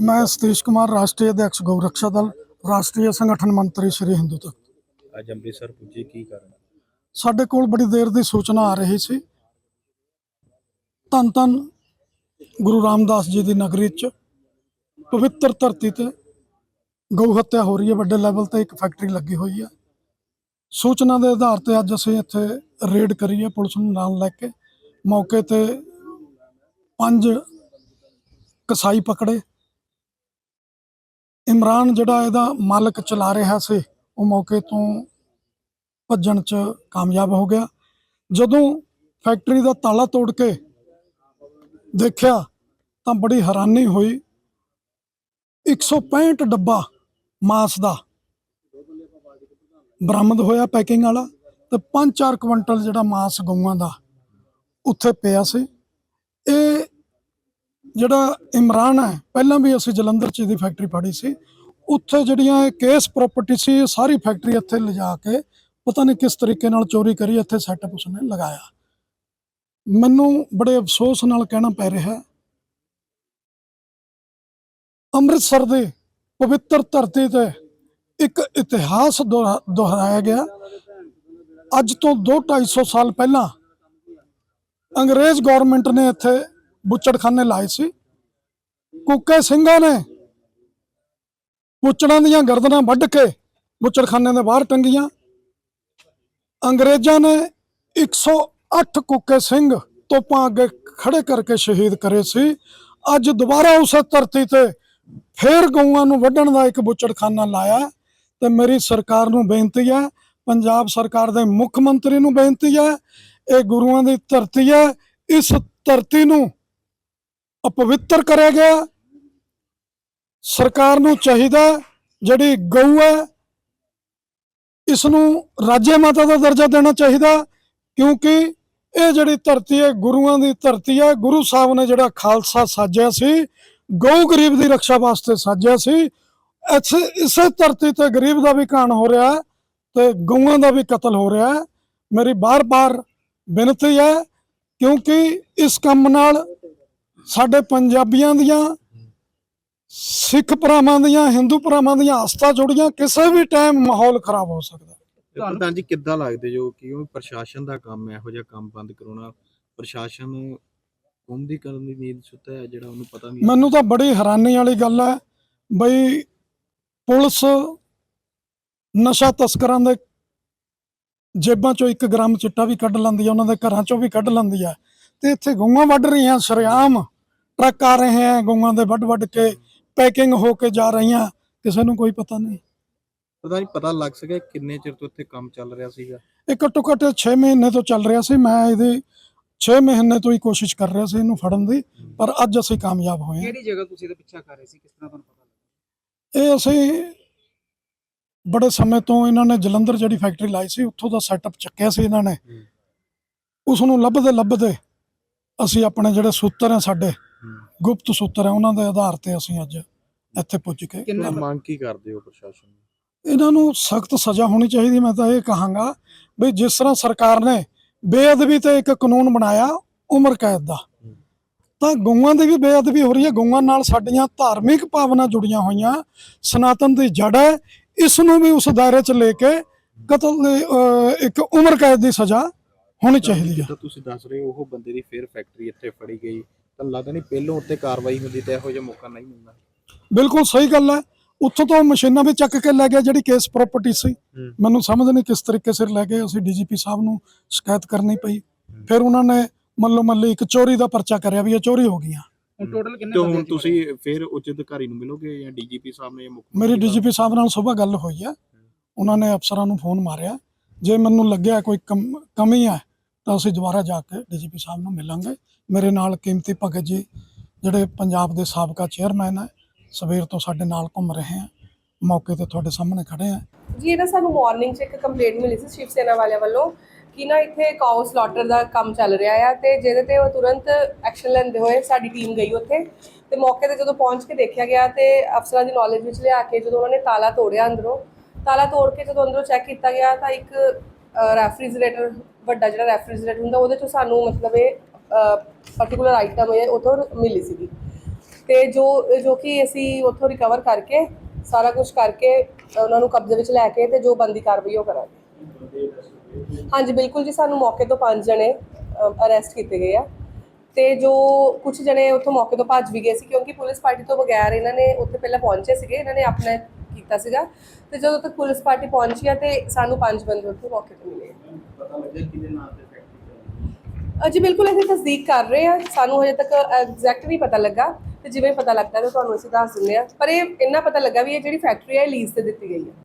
ਮੈਂ ਸਤੀਸ਼ ਕੁਮਾਰ ਰਾਸ਼ਟਰੀ ਅਧਿਕਸ਼ ਗਊ ਰੱਖਿਆ ਦਲ ਰਾਸ਼ਟਰੀ ਸੰਗਠਨ ਮੰਤਰੀ ਸ਼੍ਰੀ ਹਿੰਦੂ ਤੱਕ। ਅੱਜ ਅੰਮ੍ਰਿਤਸਰ ਪੁੱਜੇ ਕੀ ਕਾਰਨ? ਸਾਡੇ ਕੋਲ ਬੜੀ ਦੇਰ ਦੀ ਸੂਚਨਾ ਆ ਰਹੀ ਸੀ। ਧੰਨ ਧੰਨ ਗੁਰੂ ਰਾਮਦਾਸ ਜੀ ਦੀ ਨਗਰੀ 'ਚ ਪਵਿੱਤਰ ਧਰਤੀ ਤੇ ਗਊ ਹੱਤਿਆ ਹੋ ਰਹੀ ਹੈ। ਵੱਡੇ ਲੈਵਲ ਤੇ ਇੱਕ ਫੈਕਟਰੀ ਲੱਗੀ ਹੋਈ ਹੈ। ਸੂਚਨਾ ਦੇ ਆਧਾਰ ਤੇ ਅੱਜ ਅਸੀਂ ਇੱਥੇ ਰੇਡ ਕਰੀ ਹੈ। ਪੁਲਿਸ ਨੂੰ ਨਾਲ ਲੈ ਕੇ ਮੌਕੇ ਤੇ ਪੰਜ ਕਸਾਈ ਪਕੜੇ। ਇਮਰਾਨ ਜਿਹੜਾ ਇਹਦਾ ਮਾਲਕ ਚਲਾ ਰਿਹਾ ਸੀ, ਉਹ ਮੌਕੇ ਤੋਂ ਭੱਜਣ 'ਚ ਕਾਮਯਾਬ ਹੋ ਗਿਆ। ਜਦੋਂ ਫੈਕਟਰੀ ਦਾ ਤਾਲਾ ਤੋੜ ਕੇ ਦੇਖਿਆ, ਤਾਂ ਬੜੀ ਹੈਰਾਨੀ ਹੋਈ। 165 ਡੱਬਾ ਮਾਸ ਦਾ ਬਰਾਮਦ ਹੋਇਆ ਪੈਕਿੰਗ ਵਾਲਾ ਤੇ 5-4 ਕੁਇੰਟਲ ਜਿਹੜਾ ਮਾਸ ਗਊਆਂ ਦਾ ਉੱਥੇ ਪਿਆ ਸੀ। ਇਹ ਜਿਹੜਾ ਇਮਰਾਨ ਹੈ, ਪਹਿਲਾਂ ਵੀ ਅਸੀਂ ਜਲੰਧਰ 'ਚ ਇਹਦੀ ਫੈਕਟਰੀ ਫੜੀ ਸੀ। ਉੱਥੇ ਜਿਹੜੀਆਂ ਇਹ ਕੇਸ ਪ੍ਰਾਪਰਟੀ ਸੀ, ਇਹ ਸਾਰੀ ਫੈਕਟਰੀ ਇੱਥੇ ਲਿਜਾ ਕੇ, ਪਤਾ ਨਹੀਂ ਕਿਸ ਤਰੀਕੇ ਨਾਲ ਚੋਰੀ ਕਰੀ, ਇੱਥੇ ਸੈਟਅਪ ਉਸਨੇ ਲਗਾਇਆ। ਮੈਨੂੰ ਬੜੇ ਅਫਸੋਸ ਨਾਲ ਕਹਿਣਾ ਪੈ ਰਿਹਾ ਹੈ। ਅੰਮ੍ਰਿਤਸਰ ਦੇ ਪਵਿੱਤਰ ਧਰਤੀ ਤੇ ਇੱਕ ਇਤਿਹਾਸ ਦੁਹਰਾ- ਦੁਹਰਾਇਆ ਗਿਆ। ਅੱਜ ਤੋਂ 2-250 ਸਾਲ ਪਹਿਲਾਂ ਅੰਗਰੇਜ਼ ਗਵਰਨਮੈਂਟ ਨੇ ਇੱਥੇ ਬੁੱਚੜਖਾਨੇ ਲਾਏ ਸੀ। ਕੁੱਕੇ ਸਿੰਘਾਂ ਨੇ ਬੁੱਚੜਾਂ ਦੀਆਂ ਗਰਦਨਾਂ ਵੱਢ ਕੇ ਬੁੱਚੜਖਾਨੇ ਦੇ ਬਾਹਰ ਟੰਗੀਆਂ। ਅੰਗਰੇਜ਼ਾਂ ਨੇ 108 ਕੁੱਕੇ ਸਿੰਘ ਤੋਪਾਂ ਅੱਗੇ ਖੜੇ ਕਰਕੇ ਸ਼ਹੀਦ ਕਰੇ ਸੀ। ਅੱਜ ਦੁਬਾਰਾ ਉਸ ਧਰਤੀ ਤੇ ਫੇਰ ਗਊਆਂ ਨੂੰ ਵੱਢਣ ਦਾ ਇੱਕ ਬੁੱਚੜਖਾਨਾ ਲਾਇਆ ਤੇ ਮੇਰੀ ਸਰਕਾਰ ਨੂੰ ਬੇਨਤੀ ਹੈ, ਪੰਜਾਬ ਸਰਕਾਰ ਦੇ ਮੁੱਖ ਮੰਤਰੀ ਨੂੰ ਬੇਨਤੀ ਹੈ, ਇਹ ਗੁਰੂਆਂ ਦੀ ਧਰਤੀ ਹੈ, ਇਸ ਧਰਤੀ ਨੂੰ ਅਪਵਿੱਤਰ ਕਰਿਆ ਗਿਆ। ਸਰਕਾਰ ਨੂੰ ਚਾਹੀਦਾ ਜਿਹੜੀ ਗਊ ਹੈ ਇਸ ਨੂੰ ਰਾਜੇ ਮਾਤਾ ਦਾ ਦਰਜਾ ਦੇਣਾ ਚਾਹੀਦਾ, ਕਿਉਂਕਿ ਇਹ ਜਿਹੜੀ ਧਰਤੀ ਹੈ, ਗੁਰੂਆਂ ਦੀ ਧਰਤੀ ਹੈ, ਗੁਰੂ ਸਾਹਿਬ ਨੇ ਜਿਹੜਾ ਖਾਲਸਾ ਸਾਜਿਆ ਸੀ, ਗਊ ਗਰੀਬ ਦੀ ਰੱਖਿਆ ਵਾਸਤੇ ਸਾਜਿਆ ਸੀ। ਇੱਥੇ ਇਸੇ ਧਰਤੀ ਤੇ ਗਰੀਬ ਦਾ ਵੀ ਕਾਣ ਹੋ ਰਿਹਾ ਹੈ ਤੇ ਗਊਆਂ ਦਾ ਵੀ ਕਤਲ ਹੋ ਰਿਹਾ ਹੈ। ਮੇਰੀ ਬਾਰ-ਬਾਰ ਬੇਨਤੀ ਹੈ, ਕਿਉਂਕਿ ਇਸ ਕੰਮ ਨਾਲ ਸਾਡੇ ਪੰਜਾਬੀਆਂ ਦੀਆਂ ਸਿੱਖ ਭਰਾਵਾਂ ਦੀਆਂ ਹਿੰਦੂ ਭਰਾਵਾਂ ਦੀਆਂ ਆਸਥਾ ਜੁੜੀਆਂ ਕਿਸੇ ਵੀ ਟਾਈਮ ਮਾਹੌਲ ਖਰਾਬ ਹੋ ਸਕਦਾ। ਪ੍ਰਧਾਨ ਜੀ ਕਿੱਦਾਂ ਲੱਗਦੇ ਜੋ ਕਿ ਉਹ ਪ੍ਰਸ਼ਾਸਨ ਦਾ ਕੰਮ ਹੈ ਇਹੋ ਜਿਹਾ ਕੰਮ ਬੰਦ ਕਰਾਉਣਾ ਪ੍ਰਸ਼ਾਸਨ ਕੌਮ ਦੀ ਕਰਨ ਦੀ ਨੀਂਦ ਸੁੱਤਾ ਹੈ ਜਿਹੜਾ ਉਹਨੂੰ ਪਤਾ ਨਹੀਂ ਮੈਨੂੰ ਤਾਂ ਬੜੀ ਹੈਰਾਨੀ ਵਾਲੀ ਗੱਲ ਹੈ ਬਈ ਪੁਲਿਸ ਨਸ਼ਾ ਤਸਕਰਾਂ ਦੇ ਜੇਬਾਂ ਚੋਂ 1 ਗ੍ਰਾਮ ਚਿੱਟਾ ਵੀ ਕੱਢ ਲੈਂਦੀ ਹੈ ਉਹਨਾਂ ਦੇ ਘਰਾਂ ਚੋਂ ਵੀ ਕੱਢ ਲੈਂਦੀ ਹੈ ਤੇ ਇੱਥੇ ਗਊਆਂ ਵੱਢ ਰਹੀਆਂ ਸ਼ਰੇਆਮ। ਟਰੱਕ ਆ ਰਹੇ ਹੈ ਗਊਆਂ ਦੇ ਵੱਢ ਵੱਢ ਕੇ ਪੈਕਿੰਗ ਹੋ ਕੇ ਜਾ ਰਹੀਆਂ ਕਿਸੇ ਨੂੰ ਕੋਈ ਪਤਾ ਨਹੀਂ। ਪਤਾ ਨਹੀਂ ਪਤਾ ਲੱਗ ਸਕਿਆ ਕਿੰਨੇ ਚਿਰ ਤੋਂ ਇੱਥੇ ਕੰਮ ਚੱਲ ਰਿਹਾ ਸੀਗਾ। ਇਹ ਘੱਟੋ ਘੱਟ 6 ਮਹੀਨੇ ਤੋਂ ਚੱਲ ਰਿਹਾ ਸੀ ਮੈਂ ਇਹਦੀ 6 ਮਹੀਨੇ ਤੋਂ ਹੀ ਕੋਸ਼ਿਸ਼ ਕਰ ਰਿਹਾ ਸੀ ਇਹਨੂੰ ਫੜਨ ਦੀ ਪਰ ਅੱਜ ਅਸੀਂ ਕਾਮਯਾਬ ਹੋਏ ਹਾਂ। ਕਿਹੜੀ ਜਗ੍ਹਾ ਤੁਸੀਂ ਇਹਦਾ ਪਿੱਛਾ ਕਰ ਰਹੇ ਸੀ? ਕਿਸ ਤਰ੍ਹਾਂ ਤੁਹਾਨੂੰ ਪਤਾ ਲੱਗਾ? ਇਹ ਅਸੀਂ ਬੜੇ ਸਮੇਂ ਤੋਂ ਇਹਨਾਂ ਨੇ ਜਲੰਧਰ ਜਿਹੜੀ ਫੈਕਟਰੀ ਲਾਈ ਸੀ ਉੱਥੋਂ ਦਾ ਸੈਟਅਪ ਚੱਕਿਆ ਸੀ ਇਹਨਾਂ ਨੇ। ਉਸ ਨੂੰ ਲੱਭਦੇ ਲੱਭਦੇ ਅਸੀਂ ਆਪਣੇ ਜਿਹੜੇ ਸੂਤਰ ਆ ਸਾਡੇ ਗੁਪਤ ਸੂਤਰ ਆ ਉਹਨਾਂ ਦੇ ਆਧਾਰ ਤੇ ਅਸੀਂ ਅੱਜ ਇੱਥੇ ਪੁੱਜ ਕੇ ਕਿੰਨਾ ਮੰਗ ਕੀ ਕਰਦੇ ਹੋ ਪ੍ਰਸ਼ਾਸਨ ਨੂੰ? ਇਹਨਾਂ ਨੂੰ ਸਖਤ ਸਜ਼ਾ ਹੋਣੀ ਚਾਹੀਦੀ ਮੈਂ ਤਾਂ ਇਹ ਕਹਾਂਗਾ ਵੀ ਜਿਸ ਤਰ੍ਹਾਂ ਸਰਕਾਰ ਨੇ ਬੇਅਦਬੀ ਤੇ ਇੱਕ ਕਾਨੂੰਨ ਬਣਾਇਆ ਉਮਰ ਕੈਦ ਦਾ ਤਾਂ ਗਊਆਂ ਦੀ ਵੀ ਬੇਅਦਬੀ ਹੋ ਰਹੀ ਹੈ ਗਊਆਂ ਨਾਲ ਸਾਡੀਆਂ ਧਾਰਮਿਕ ਭਾਵਨਾ ਜੁੜੀਆਂ ਹੋਈਆਂ ਸਨਾਤਨ ਦੀ ਜੜ ਹੈ ਇਸ ਨੂੰ ਵੀ ਉਸ ਦਾਇਰੇ 'ਚ ਲੈ ਕੇ ਕਤਲ ਦੀ, ਇੱਕ ਉਮਰ ਕੈਦ ਦੀ ਸਜ਼ਾ ਹੋਣੀ ਚਾਹੀਦੀ ਹੈ। ਤੁਸੀਂ ਦੱਸ ਰਹੇ ਹੋ ਉਹ ਬੰਦੇ ਦੀ ਫੇਰ ਫੈਕਟਰੀ ਇੱਥੇ ਫੜੀ ਗਈ ਤਾਂ ਲੱਗਦਾ ਨਹੀਂ ਪਹਿਲੋਂ ਉੱਤੇ ਕਾਰਵਾਈ ਹੁੰਦੀ ਤਾਂ ਇਹੋ ਜਿਹਾ ਮੌਕਾ ਨਹੀਂ ਮਿਲਦਾ? ਬਿਲਕੁਲ ਸਹੀ ਗੱਲ ਹੈ। ਉੱਥੋਂ ਤੋਂ ਮਸ਼ੀਨਾਂ ਵੀ ਚੱਕ ਕੇ ਲੈ ਗਿਆ ਜਿਹੜੀ ਕੇਸ ਪ੍ਰਾਪਰਟੀ ਸੀ। ਮੈਨੂੰ ਸਮਝ ਨਹੀਂ ਕਿਸ ਤਰੀਕੇ ਸਿਰ ਲੈ ਗਏ। ਅਸੀਂ ਡੀਜੀਪੀ ਸਾਹਿਬ ਨੂੰ ਸ਼ਿਕਾਇਤ ਕਰਨੀ ਪਈ। ਫਿਰ ਉਹਨਾਂ ਨੇ ਮੱਲੋ ਮੱਲੀ ਇੱਕ ਚੋਰੀ ਦਾ ਪਰਚਾ ਕਰਿਆ ਵੀ ਇਹ ਚੋਰੀ ਹੋ ਗਈਆਂ। ਟੋਟਲ ਕਿੰਨੇ ਤੇ ਬੰਦੇ ਹੁਣ ਤੁਸੀਂ ਫੇਰ ਉੱਚ ਅਧਿਕਾਰੀ ਨੂੰ ਮਿਲੋਗੇ ਜਾਂ ਡੀਜੀਪੀ ਸਾਹਿਬ ਨੇ ਮੇਰੀ ਡੀਜੀਪੀ ਸਾਹਿਬ ਨਾਲ ਸਵੇਰ ਗੱਲ ਹੋਈ ਹੈ। ਉਹਨਾਂ ਨੇ ਅਫਸਰਾਂ ਨੂੰ ਫੋਨ ਮਾਰਿਆ। ਜੇ ਮੈਨੂੰ ਲੱਗਿਆ ਕੋਈ ਕਮ- ਕਮੀ ਹੈ ਤਾਂ ਅਸੀਂ ਦੁਬਾਰਾ ਜਾ ਕੇ ਡੀਜੀਪੀ ਸਾਹਿਬ ਨੂੰ ਮਿਲਾਂਗੇ। ਮੇਰੇ ਨਾਲ ਕੀਮਤੀ ਭਗਤ ਜੀ, ਜਿਹੜੇ ਪੰਜਾਬ ਦੇ ਸਾਬਕਾ ਚੇਅਰਮੈਨ ਹੈ, ਸਵੇਰ ਤੋਂ ਸਾਡੇ ਨਾਲ ਘੁੰਮ ਰਹੇ ਹੈ, ਮੌਕੇ ਤੇ ਤੁਹਾਡੇ ਸਾਹਮਣੇ ਖੜੇ ਹੈ। ਜੀ, ਇਹ ਸਾਨੂੰ ਮਾਰਨਿੰਗ 'ਚ ਇੱਕ ਕੰਪਲੇਂਟ ਮਿਲੀ ਸੀ ਸ਼ਿਵ ਸੈਨਾ ਵਾਲਿਆਂ ਵੱਲੋਂ ਕਿ ਨਾ ਇੱਥੇ ਕਾਊ ਸਲਾਟਰ ਦਾ ਕੰਮ ਚੱਲ ਰਿਹਾ ਆ ਤੇ ਜਿਹਦੇ ਤੇ ਉਹ ਤੁਰੰਤ ਐਕਸ਼ਨ ਲੈਂਦੇ ਹੋਏ ਸਾਡੀ ਟੀਮ ਗਈ ਉੱਥੇ ਤੇ ਮੌਕੇ ਤੇ ਜਦੋਂ ਪਹੁੰਚ ਕੇ ਦੇਖਿਆ ਗਿਆ ਤੇ ਅਫਸਰਾਂ ਦੀ ਨੌਲੇਜ ਵਿੱਚ ਲਿਆ ਕੇ ਜਦੋਂ ਉਹਨਾਂ ਨੇ ਤਾਲਾ ਤੋੜਿਆ ਅੰਦਰੋਂ, ਤਾਲਾ ਤੋੜ ਕੇ ਜਦੋਂ ਅੰਦਰੋਂ ਚੈੱਕ ਕੀਤਾ ਗਿਆ ਤਾਂ ਇੱਕ ਰੈਫਰੀਜਰੇਟਰ ਵੱਡਾ ਜਿਹੜਾ ਰੈਫਰੀਜਰੇਟਰ ਹੁੰਦਾ, ਉਹਦੇ ਚੋਂ ਸਾਨੂੰ ਮਤਲਬ ਇਹ ਪਰਟੀਕੂਲਰ ਆਈਟਮ ਇਹ ਉਥੋਂ ਮਿਲੀ ਸੀਗੀ। ਤੇ ਜੋ ਜੋ ਕਿ ਅਸੀਂ ਉੱਥੋਂ ਰਿਕਵਰ ਕਰਕੇ, ਸਾਰਾ ਕੁਝ ਕਰਕੇ, ਉਹਨਾਂ ਨੂੰ ਕਬਜ਼ੇ ਵਿੱਚ ਲੈ ਕੇ ਤੇ ਜੋ ਬੰਦੀ ਕਾਰਵਾਈ ਉਹ ਕਰਾਂਗੇ। ਹਾਂਜੀ, ਬਿਲਕੁਲ ਜੀ, ਸਾਨੂੰ ਮੌਕੇ ਤੋਂ ਪੰਜ ਜਣੇ ਅਰੈਸਟ ਕੀਤੇ ਗਏ ਆ। ਤੇ ਜੋ ਕੁਝ ਜਣੇ ਉੱਥੋਂ ਮੌਕੇ ਤੋਂ ਭੱਜ ਵੀ ਗਏ ਸੀ, ਕਿਉਂਕਿ ਪੁਲਿਸ ਪਾਰਟੀ ਤੋਂ ਬਗੈਰ ਇਹਨਾਂ ਨੇ ਉੱਥੇ ਪਹਿਲਾਂ ਪਹੁੰਚੇ ਸੀਗੇ, ਇਹਨਾਂ ਨੇ ਆਪਣਾ ਕੀਤਾ ਸੀਗਾ। ਤੇ ਜਦੋਂ ਤੱਕ ਪੁਲਿਸ ਪਾਰਟੀ ਪਹੁੰਚੀ ਆ ਤੇ ਸਾਨੂੰ ਪੰਜ ਬੰਦੇ ਉੱਥੇ ਮੌਕੇ ਤੋਂ ਮਿਲੇ ਪਤਾ ਲੱਗਿਆ ਕਿਹਦੇ ਨਾਂ ਤੇ ਫੈਕਟਰੀ ਅਜੀ ਬਿਲਕੁਲ ਅਸੀਂ ਤਸਦੀਕ ਕਰ ਰਹੇ ਆ ਸਾਨੂੰ ਹਜੇ ਤੱਕ ਐਗਜ਼ੈਕਟ ਨਹੀਂ ਪਤਾ ਲੱਗਾ ਤੇ ਜਿਵੇਂ ਪਤਾ ਲੱਗਦਾ ਤਾਂ ਤੁਹਾਨੂੰ ਅਸੀਂ ਦੱਸ ਦਿੰਦੇ ਹਾਂ। ਪਰ ਇਹ ਇੰਨਾ ਪਤਾ ਲੱਗਾ ਵੀ ਇਹ ਜਿਹੜੀ ਫੈਕਟਰੀ ਹੈ ਲੀਜ਼ ਤੇ ਦਿੱਤੀ ਗਈ ਹੈ।